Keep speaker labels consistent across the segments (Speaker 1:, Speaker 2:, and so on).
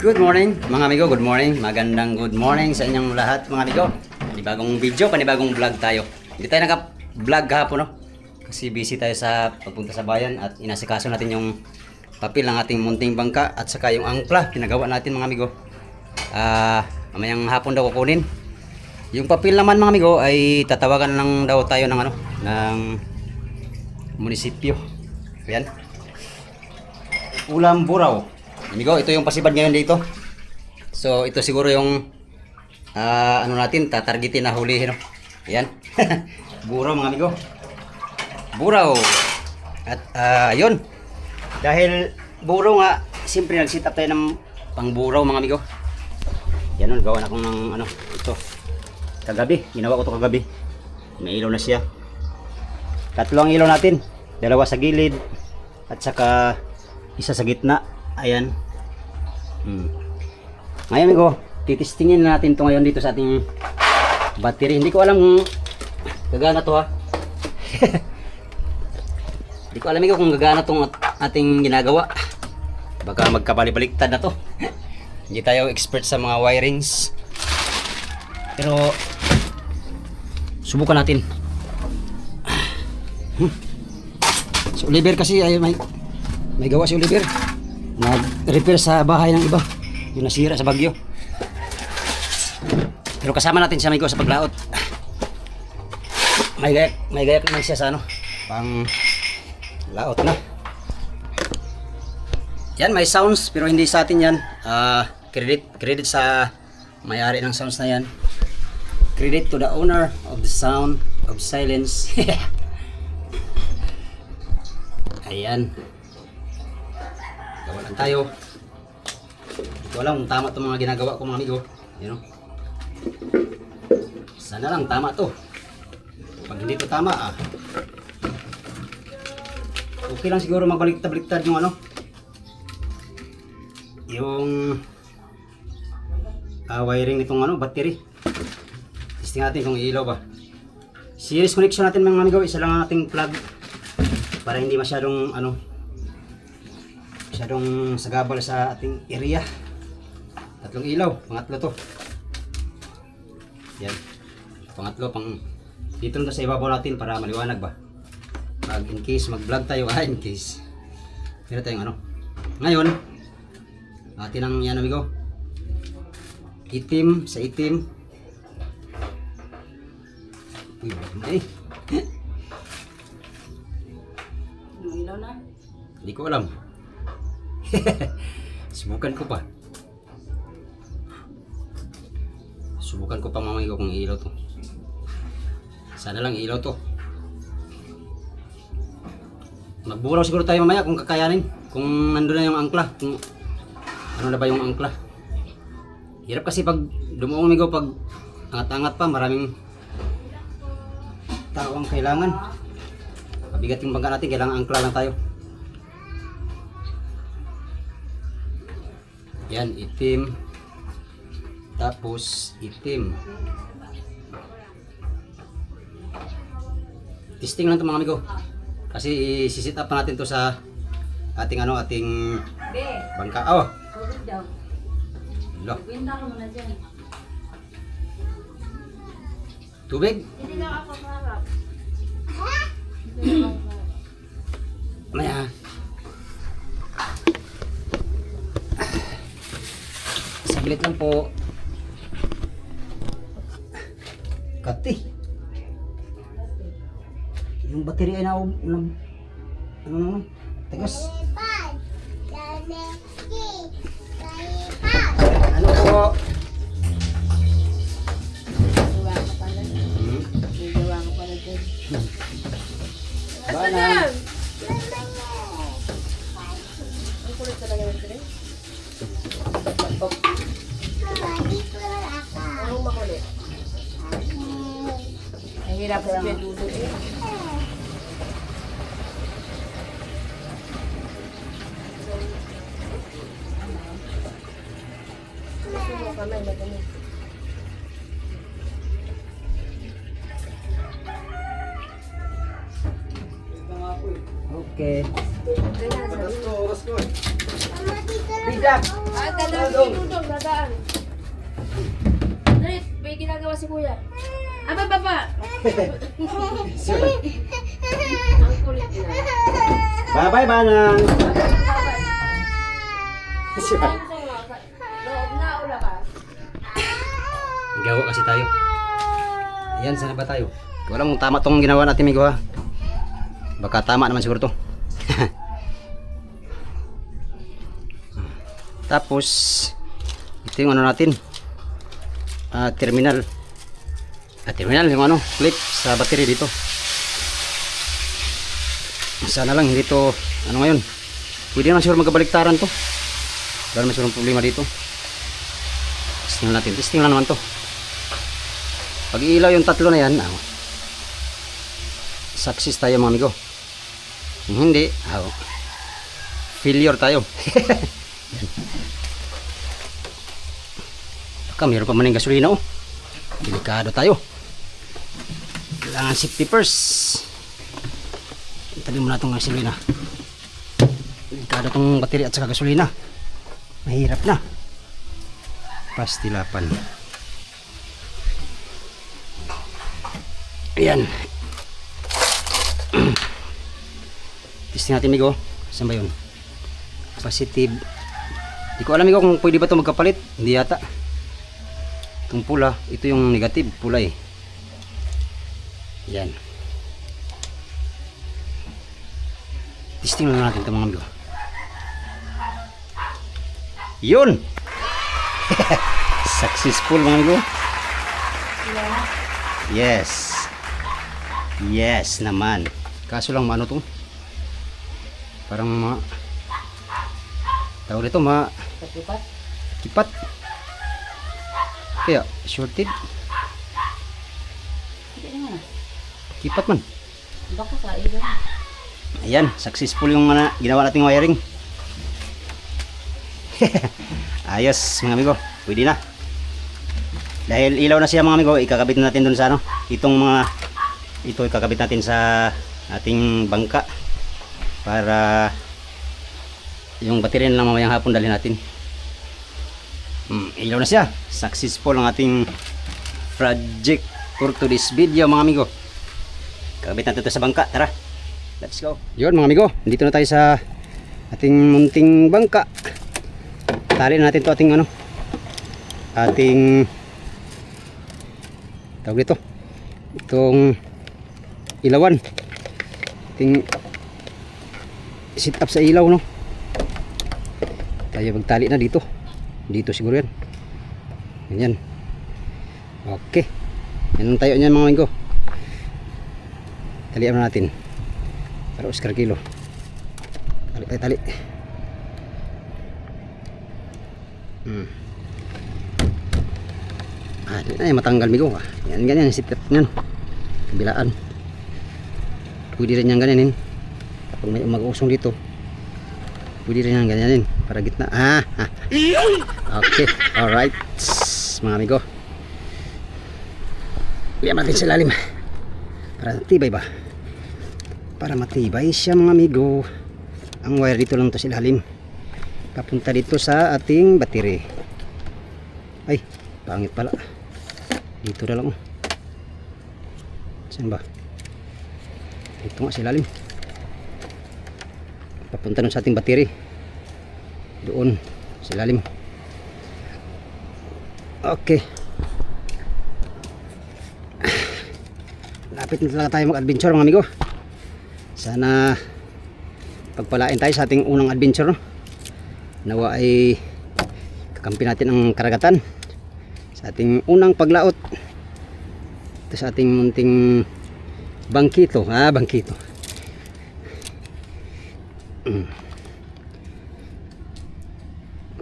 Speaker 1: Good morning mga amigo, good morning. Magandang good morning sa inyong lahat mga amigo. Panibagong video, panibagong vlog tayo. Hindi tayo naka-vlog kahapon no. Kasi busy tayo sa pagpunta sa bayan at inasikaso natin yung papel ng ating munting bangka at saka yung angkla pinagawa natin mga amigo. Ah, mamayang hapon daw kukunin. Yung papel naman mga amigo ay tatawagan lang daw tayo ng ano, ng munisipyo. Ayan. Ulam buraw. Amigo, ito yung pasibad ngayon dito. So, ito siguro yung ah, ano natin, tatargetin na hulihin. No? Ayan. buraw mga amigo. Buraw. At ah, yun. Dahil buraw nga, siyempre nag-sit up tayo ng pangburaw mga amigo. Yan nun, gawa na akong ng ano, ito. Kagabi, ginawa ko to kagabi. May ilaw na siya. Tatlo ang ilaw natin. Dalawa sa gilid at saka isa sa gitna. Ayan. Hmm. Ngayon ko, titistingin natin to ngayon dito sa ating battery. Hindi ko alam kung gagana to ha. Hindi ko alam ko kung gagana tong at- ating ginagawa. Baka magkabali-baliktad na to. Hindi tayo expert sa mga wirings. Pero subukan natin. Si Oliver kasi ay may may gawa si Oliver. Nag-repair sa bahay ng iba. Yung nasira sa bagyo. Pero kasama natin siya may sa paglaot. May gayak, may gayak naman siya sa ano, pang laot na. Yan, may sounds pero hindi sa atin yan. Ah, credit credit sa may-ari ng sounds na yan. Credit to the owner of the sound of silence. Ayan. Gawa lang tayo. Hindi ko kung tama itong mga ginagawa ko mga amigo. You know? Sana lang tama to. Pag hindi to tama ah. Okay lang siguro magbaliktad-baliktad yung ano. Yung ah, wiring nitong ano, battery. Testing natin kung ilaw ba. Series connection natin mga amigo, isa lang ang ating plug para hindi masyadong ano masyadong sagabal sa ating area. Tatlong ilaw pangatlo to. Yan. Pangatlo pang dito na sa ibabaw natin para maliwanag ba? Pag in case mag vlog tayo ah in case. Meron tayong ano. Ngayon atin ang yan amigo. Itim sa itim. Uy eh. Hindi ko alam. Subukan ko pa. Subukan ko pa mamay ko kung ilaw to. Sana lang ilaw to. Magburaw siguro tayo mamaya kung kakayanin. Kung nandun na yung angkla. Kung ano na ba yung angkla. Hirap kasi pag dumuong migo pag angat-angat pa maraming tao ang kailangan. Mabigat yung bangka natin, kailangan angkla lang tayo. Yan, itim. Tapos, itim. Testing lang ito mga amigo. Kasi isisit up natin to sa ating ano, ating bangka. Oh, lo, tubig.
Speaker 2: Hindi lang ako marap.
Speaker 1: Maya. Saglit lang po. Kati. Yung battery ay na, na ano naman? Tigas. Ano po?
Speaker 2: Gawa ka pala.
Speaker 1: Hmm?
Speaker 2: Gawa ka pala dyan.
Speaker 1: Bana.
Speaker 2: Ang Ang hirap sa
Speaker 1: Bye-bye,
Speaker 2: labas?
Speaker 1: Gawa kasi tayo. Ayan, sana ba tayo? Wala mong tama tong ginawa natin, Migo, ha? Baka tama naman siguro to. Tapos, ito yung ano natin. Ah, terminal. Ah, terminal, yung ano, clip sa battery dito. Sana lang hindi to, ano ngayon. Pwede naman siguro magkabaliktaran to. Wala naman siguro problema dito. Testing lang natin. Testing lang naman to. Pag ilaw yung tatlo na yan, ah, success tayo mga amigo. Kung hindi, ah, failure tayo. Baka mayroon pa maning gasolina oh. Delikado tayo. Kailangan safety first. Tabi mo na itong gasolina. Delikado itong battery at saka gasolina. Mahirap na. Pastilapan. Ayan. Testing natin, Migo. Saan ba yun? Positive. Di ko alam, Migo, kung pwede ba ito magkapalit. Hindi yata. Itong pula, ito yung negative. Pula eh. Yan. Testing lang natin ito, mga Migo. Yun! Successful, mga Migo. Yes. Yes naman. Kaso lang maano to? Parang ma Tawag dito ma
Speaker 2: Patipat?
Speaker 1: kipat. Kaya shorted. Kipat man.
Speaker 2: Baka sa ilaw.
Speaker 1: Ayan, successful yung ano, ginawa nating wiring. Ayos mga amigo, pwede na. Dahil ilaw na siya mga amigo, ikakabit na natin dun sa ano, itong mga ito ikakabit natin sa ating bangka para yung baterya na lang mamayang hapon dalhin natin. Hmm, ilaw na siya. Successful ang ating project for today's video mga amigo. Kakabit natin ito sa bangka. Tara. Let's go. Yun mga amigo, dito na tayo sa ating munting bangka. Tali na natin to ating ano, ating tawag dito, itong ilawan. Ating sit up sa ilaw no. Tayo magtali na dito. Dito siguro yan. Ganyan. Okay. Yan ang tayo niyan mga amigo. Talian na natin. Para Oscar kilo. Tali tali tali. Hmm. ah yan matanggal migo ah. yan ganyan sipit yan kabilaan. Pwede rin yan ganyanin. Pag may mag-usong dito. Pwede rin yan ganyanin. Para gitna. Ah, ah. okay alright. Mga amigo Liam natin sa lalim para tibay ba? Para matibay siya mga amigo. Ang wire dito lang to sa ilalim. Papunta dito sa ating battery. Ay pangit pala. Dito na lang oh. Saan ba? Dito nga sa ilalim. Papunta sa ating battery. Doon sa ilalim. Okay lapit na tayo mag adventure mga amigo. Sana pagpalain tayo sa ating unang adventure nawa ay kakampi natin ang karagatan sa ating unang paglaot. Ito sa ating munting bangkito. Ah bangkito. Mm.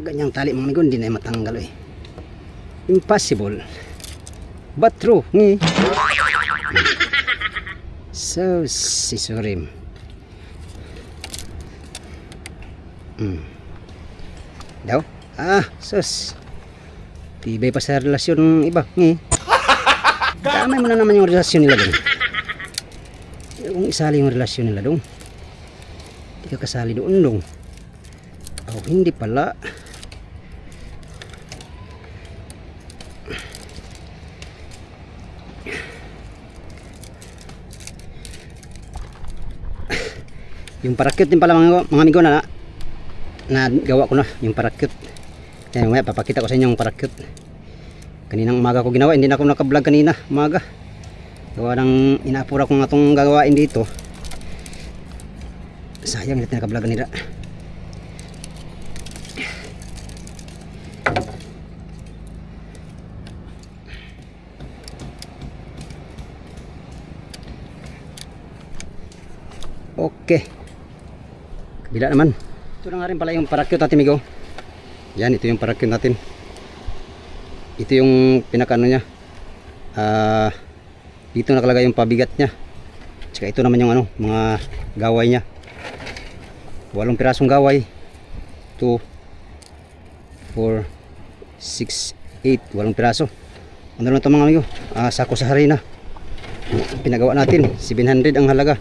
Speaker 1: ganyang tali mga amigo. Hindi na matanggal eh. Impossible. But true ni So, sisurim. Hmm. Daw? Ah, sus. Tibay pa sa relasyon ng iba. Ngi. Damay mo na naman yung relasyon nila dong. Kung isali yung relasyon nila dong. Hindi ka kasali doon dong. Oh, hindi pala. Yung parakyut din pala mga, mga amigo na, na gawa ko na yung parakyut. Kaya mamaya papakita ko sa inyo yung parakyut. Kaninang umaga ko ginawa, hindi na ako naka-vlog kanina, umaga. Gawa ng inaapura ko nga itong gagawain dito. Sayang hindi natin naka-vlog kanina. Okay. Kabila naman. Ito na nga rin pala yung parakyut natin, Migo. Yan, ito yung parakyut natin. Ito yung pinakano niya. Ah, dito nakalagay yung pabigat niya. Tsaka ito naman yung ano, mga gaway niya. Walong pirasong gaway. 2 4 6 8 walong piraso. Ano lang ito mga amigo? Ah, sako sa harina. Pinagawa natin, 700 ang halaga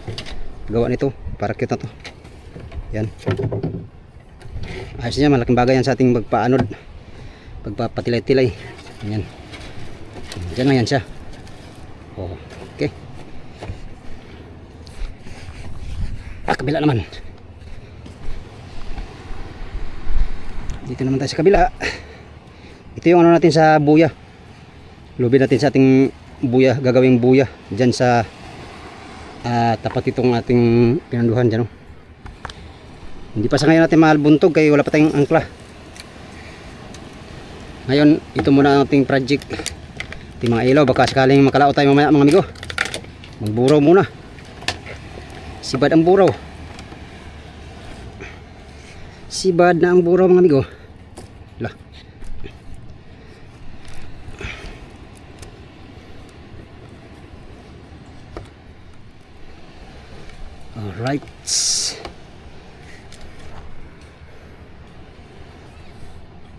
Speaker 1: gawa nito para cute na to yan. Ayos niya malaking bagay yan sa ating magpaanod. Pagpapatilay-tilay. Yan. Dyan lang yan siya. Oh, okay. Ah kabila naman. Dito naman tayo sa kabila. Ito yung ano natin sa buya. Lubi natin sa ating buya gagawing buya dyan sa ah, tapat itong ating pinanduhan dyan oh. Hindi pa sa ngayon natin mahalbuntog kaya wala pa tayong angkla. Ngayon ito muna ang ating project. Ating mga ilaw baka sakaling makalao tayo mamaya mga amigo. Magburaw muna. Sibad ang buraw. Sibad na ang buraw mga amigo. Lah Alright.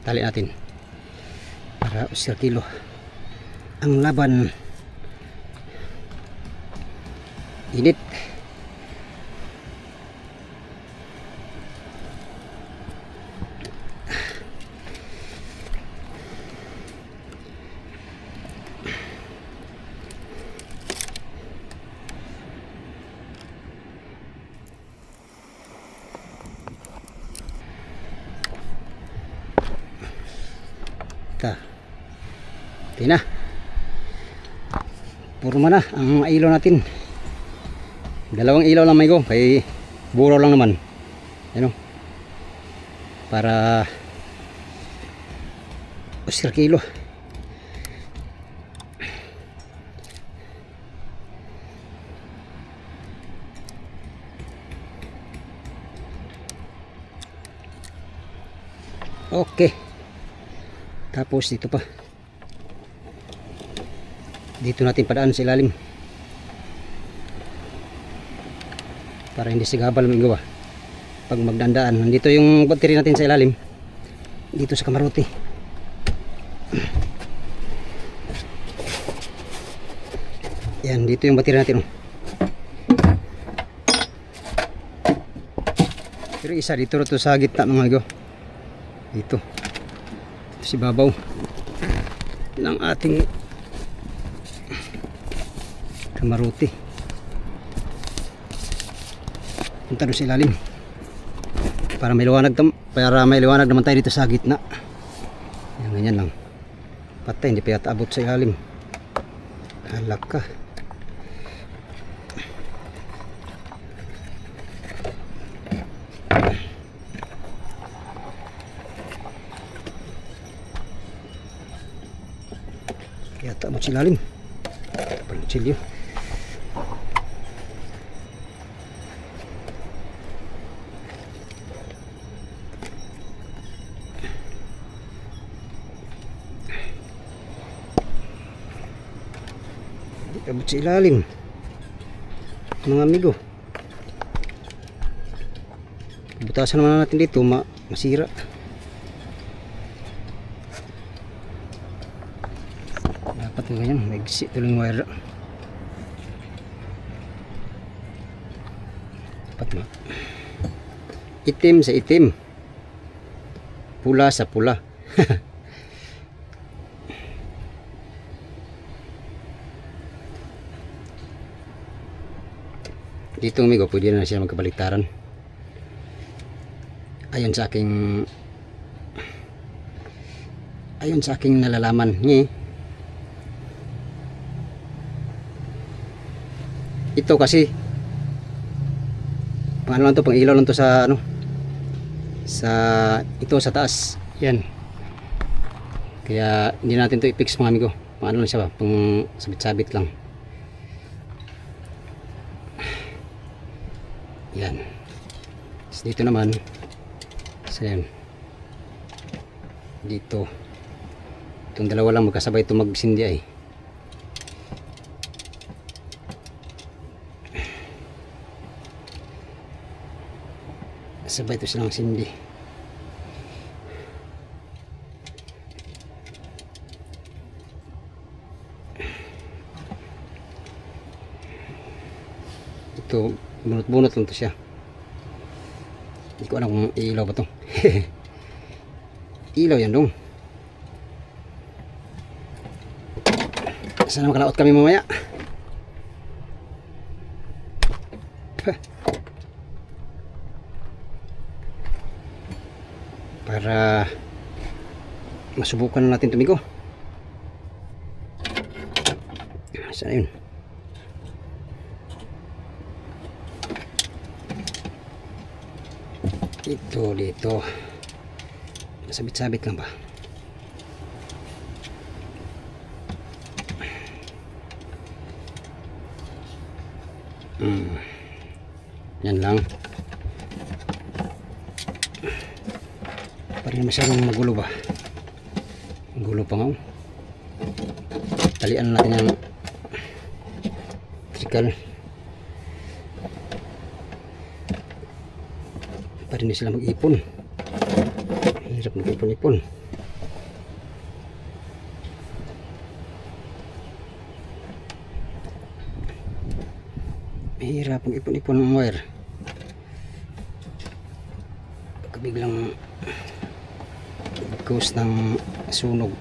Speaker 1: Tali natin. Para usir kilo. Ang laban. Init. Purma na ang ilaw natin. Dalawang ilaw lang may go. Kay buraw lang naman. Ano? Para Oscar kilo. Okay. Tapos dito pa. Dito natin padaan sa ilalim. Para hindi sigabal mga gawa. Pag magdandaan. Nandito yung battery natin sa ilalim. Dito sa kamarote. Yan, dito yung battery natin. Oh. Pero isa dito to sa gitna mga gawa. Dito si babaw ng ating kamaruti. Punta doon sa ilalim. Para may liwanag para may liwanag naman tayo dito sa gitna. Yan ganyan lang. Patay hindi pa yata abot sa ilalim. Halak ka. Kaya abot sa ilalim. Pangchilyo. Di abot sa ilalim. Mga amigo. Butasan naman natin dito, ma masira. dapat nga ganyan maigsi tuloy yung wire dapat ma itim sa itim pula sa pula Dito amigo, pwede na siya magkabaliktaran. Ayon sa aking ayon sa aking nalalaman niya ito kasi pang ano lang to pang ilaw lang to sa ano sa ito sa taas. Yan. Kaya hindi natin to i-fix mga amigo pang ano lang siya ba? Pang sabit-sabit lang yan Tapos dito naman. Sa yan dito. Itong dalawa lang magkasabay ito magsindi ay. Sabay ito silang sindi. Ito bunot-bunot lang to siya ko alam kung ilaw ba to? Ilaw yan dong. Sana makalaot kami mamaya. Para masubukan na natin tumigo. Sana yun ito dito sabit-sabit lang ba Hmm. Yan lang. Parang masyadong magulo ba? Magulo pa nga. Talian natin yung trickle. Para hindi sila mag-ipon. Hirap mag-ipon-ipon. Mahirap ang ipon-ipon ng wire. Pagka biglang cause ng sunog.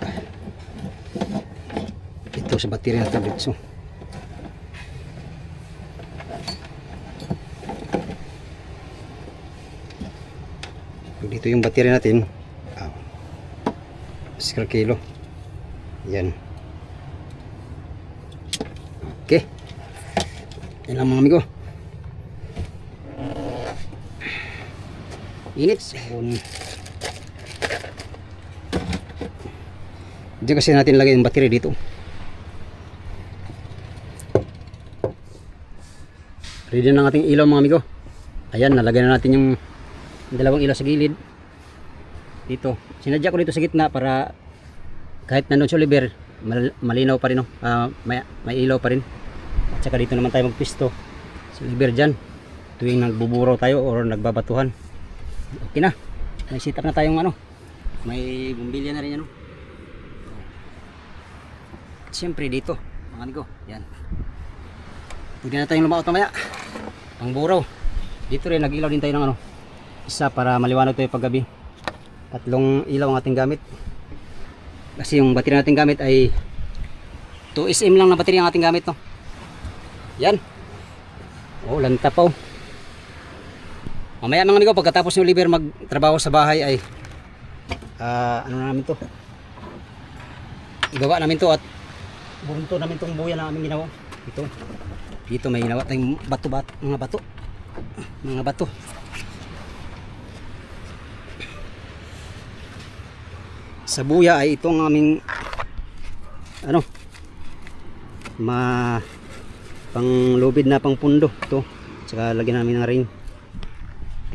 Speaker 1: Ito sa baterya na tablet. So, dito yung baterya natin. Ah, Square kilo. Yan. Okay. Yan lang mga amigo. Init. Sabon. Hindi kasi natin lagay yung battery dito. Ready na ang ating ilaw mga amigo. Ayan, nalagay na natin yung dalawang ilaw sa gilid. Dito. Sinadya ko dito sa gitna para kahit nandun sa Oliver, mal- malinaw pa rin. No? Ah, may, may ilaw pa rin. At saka dito naman tayo magpisto sa liber dyan. Tuwing nagbuburaw tayo or nagbabatuhan. Okay na. May setup na tayong ano. May bumbilya na rin ano. At syempre dito, mga amigo. Yan. Pwede na tayong lumaot mamaya. Pang buraw. Dito rin nag-ilaw din tayo ng ano. Isa para maliwanag tayo paggabi. Tatlong ilaw ang ating gamit. Kasi yung battery natin gamit ay 2 SM lang na battery ang ating gamit no. Yan. Oh, lanta pa oh. Mamaya mga amigo, pagkatapos ni Oliver magtrabaho sa bahay ay ah, ano na namin to. Ibaba namin to at bunto namin tong buya na aming ginawa. Ito. Dito may ginawa tayong bato, bato mga bato. Mga bato. Sa buya ay itong aming ano ma panglubid na pang pundo ito saka lagyan namin ng ring.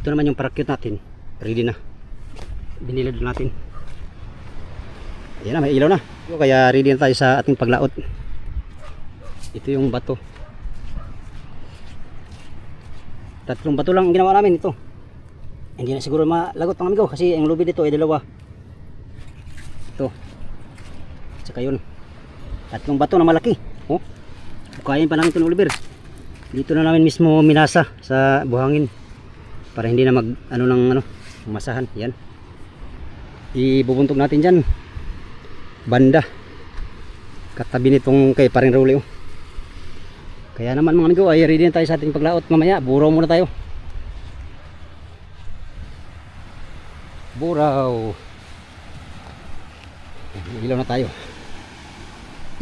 Speaker 1: Ito naman yung parakyut natin. Ready na. Binilad natin. Ayan na may ilaw na. Kaya ready na tayo sa ating paglaot. Ito yung bato. Tatlong bato lang ang ginawa namin ito. Hindi na siguro malagot pang amigo kasi ang lubid dito ay dalawa ito saka yun tatlong bato na malaki oh bukayin pa namin ito ng Oliver dito na namin mismo minasa sa buhangin para hindi na mag ano ng ano masahan yan ibubuntog natin dyan banda katabi nitong kay paring Ruli oh. Kaya naman mga amigo, ay ready na tayo sa ating paglaot mamaya. Buraw muna tayo. Buraw. Ilaw na tayo.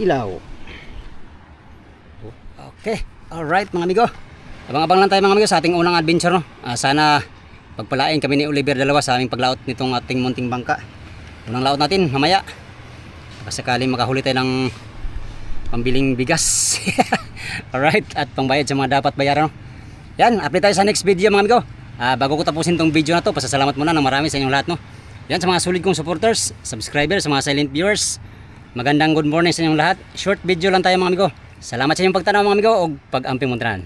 Speaker 1: Ilaw. Okay. Alright mga amigo. Abang-abang lang tayo mga amigo sa ating unang adventure. No? Ah, sana pagpalain kami ni Oliver dalawa sa aming paglaot nitong ating munting bangka. Unang laot natin mamaya. Baka sakaling makahuli tayo ng pambiling bigas. Alright, at pangbayad sa mga dapat bayaran. no? Yan, update tayo sa next video mga amigo. Ah, bago ko tapusin tong video na to, pasasalamat muna ng marami sa inyong lahat. No? Yan sa mga solid kong supporters, subscribers, sa mga silent viewers. Magandang good morning sa inyong lahat. Short video lang tayo mga amigo. Salamat sa inyong pagtanaw mga amigo o pag-amping muntrahan.